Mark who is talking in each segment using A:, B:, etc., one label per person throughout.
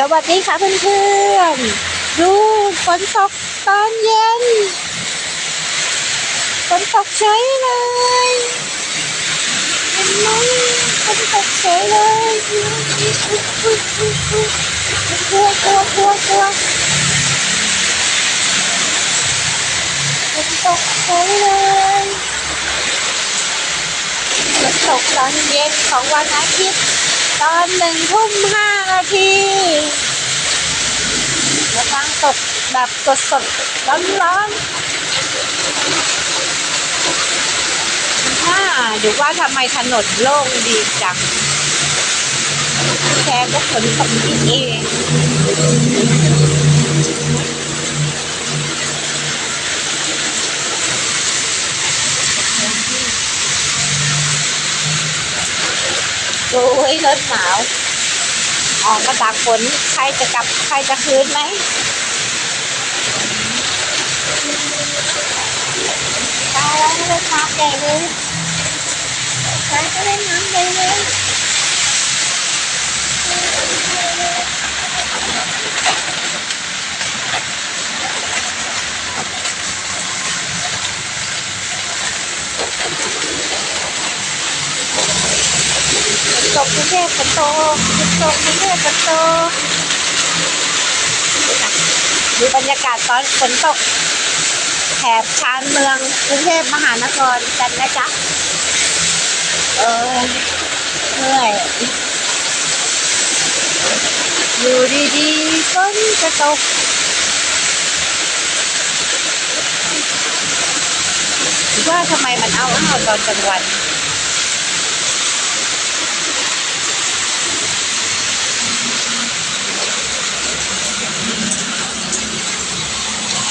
A: สวัสดีค่ะเพื่อนๆดูฝนตกตอนเย็นฝนตกเฉยเลยเห็นไหมฝนตกเฉยเลยกลัวกลัวกลัวกลัวฝนตกเฉยเลยฝนตกตอนเย็นของวันอาทิตย์ตอนหนึ่งทุ่มห้านาที กำลังตกแบบสดสดร้อนร้อนๆถ้าดูว่าทำไมถนนโล่งดีจังแค่ก็ฝนตกนิดเองโอ้ยรถหนาวออกมาตากฝน ใครจะกลับ ใครจะคืนไหมตาย แล้วเล่นน้ำใหญ่เลยใครก็เล่นน้ำใหญ่เลยตกกรุงเทพฝนตกตกกรุงเทพฝนตกดูบรรยากาศตอนฝนตก แถบชานเมืองกรุงเทพมหานครกันนะจ๊ะ เออเหนื่อยอยู่ดีๆฝนจะตกว่าทำไมมันเอาอ้าวตอนกลางวัน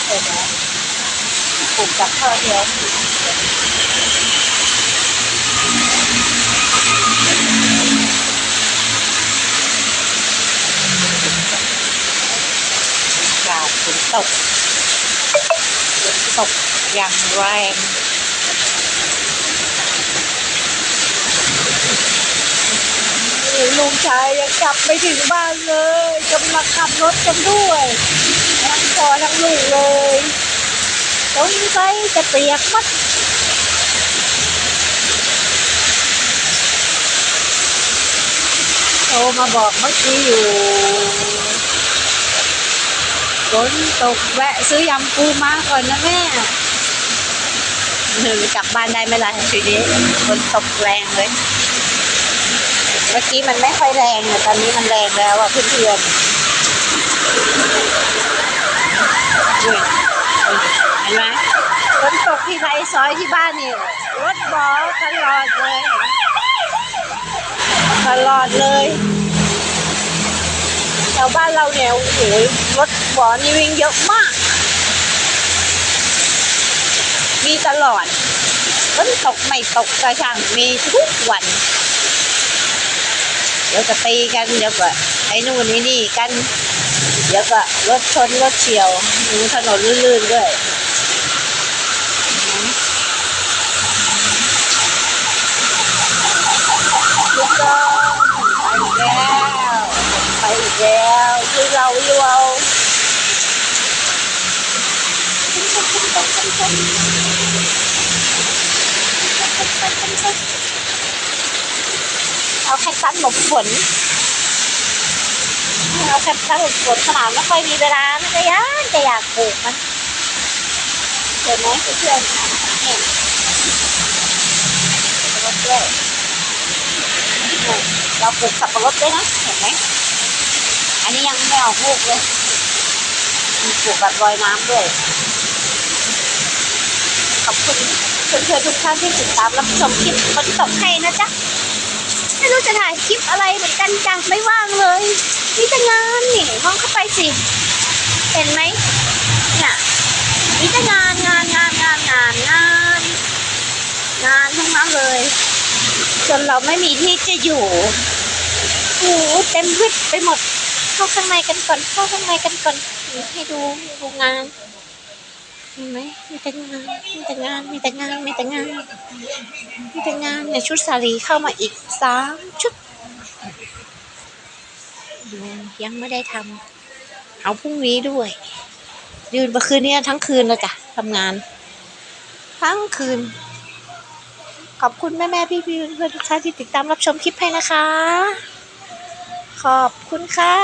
A: เห็นไหมปลูก จากข้อเดียวกาฝนตกฝนตกอย่างแรงลุงชายยังกลับไม่ถึงบ้านเลยกำลังขับรถกันด้วยทั้งพ่อทั้งลูกเลย สงสัยจะเปียกมัดโทรมาบอกเมื่อกี้อยู่ฝนตกแวะซื้อยำปูมาก่อนนะแม่หนึ่งกลับบ้านได้ไหมล่ะทีนี้ฝนตกแรงเลย เมื่อกี้มันไม่ค่อยแรงแต่ตอนนี้มันแรงแล้วอะเพื่อนๆ เห็นไหมฝนตกที่ไรซอยที่บ้านนี่รถบอตลอดเลยตลอดเลยแถวบ้านเราเนี่ยโอ้โหรถบอนี่วิ่งเยอะมาก มีตลอดฝนตกไม่ตกก็ช่างมีทุกวัน เดี๋ยวจะตีกันเดี๋ยวก็ไอ้นู่นไอ้นี่กัน เดี๋ยวก็รถชนรถเฉียวมีถนนลื่นๆด้วยลูกก็ไปอีกแล้วไปอีกแล้วคือเราอยู่เอาเอาแค่ตันหลบฝน เราแค่ถ้าหลุดฝนขนาดไม่ค่อยมีเวลามันจะยากจะอยากปลูกมันเห็นไหมเพื่อนเนี่ยสับปะรดด้วยเนี่ยเราปลูกสับปะรดด้วยนะเห็นไหมอันนี้ยังไม่ออกลูกเลยมีปลูกแบบลอยน้ำด้วยขอบคุณเพื่อนๆทุกท่านที่ติดตามรับชมคลิปฝนตกให้นะจ๊ะไม่รู้จะถ่ายคลิปอะไรเหมือนกันจ้ะไม่ว่าง เลยมีแต่งานนี่มองเข้าไปสิ เห็นไหมเนี่ยมีแต่งานงานงานงานงานงานงานทั้งนั้นเลย จนเราไม่มีที่จะอยู่โอ้เต็มวิดไปหมด เข้าข้างในกันก่อน เข้าข้างในกันก่อนให้ดูดูงานเห็นไหมมีแต่งานมีแต่งานมีแต่งานมีแต่งานมีแต่งานเนี่ยชุดสาลีเข้ามาอีกสามชุด ยังยังไม่ได้ทำเอาพรุ่งนี้ด้วย ยืนเมื่อคืนเนี้ทั้งคืนเลยจ้ะทำงาน ทั้งคืน ขอบคุณแม่แม่พี่พี่เพื่อนทุกท่านที่ติดตามรับชมคลิปให้นะคะ ขอบคุณค่ะ